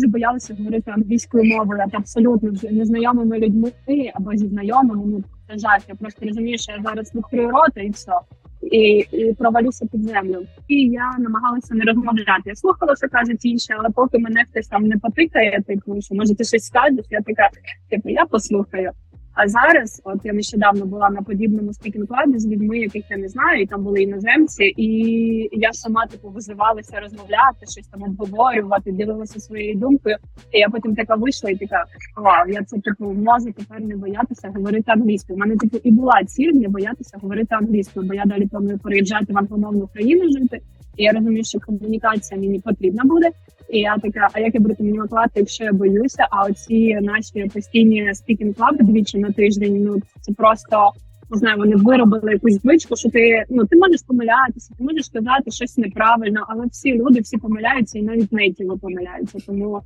дуже боялися говорити англійською мовою, та абсолютно з незнайомими людьми або зі знайомими. Ну це жах. Я просто розумію, що я зараз відкрию рота і все. І, і провалюся під землю. І я намагалася не розмовляти. Я слухала, що кажуть інші, але поки мене хтось там не потикає, типу, що може ти щось скажеш, я така, типу, я послухаю. А зараз, от я нещодавно була на подібному спікінг клабі з людьми, яких я не знаю, і там були іноземці, і я сама типу визивалася розмовляти, щось там обговорювати, ділилася своєю думкою. І я потім така вийшла і така вау, я це типу можу тепер не боятися говорити англійською. У мене типу і була ціль не боятися говорити англійською, бо я далі планую переїжджати в англомовну країну жити. І я розумію, що комунікація мені потрібна буде. І я така, а як я буду комунікувати, якщо я боюся? А оці наші постійні спікінг клаби двічі на тиждень. Ну це просто не знаю, вони виробили якусь звичку, що ти ну ти можеш помилятися, ти можеш сказати щось неправильно, але всі люди всі помиляються, і навіть нейтіво помиляються. Тому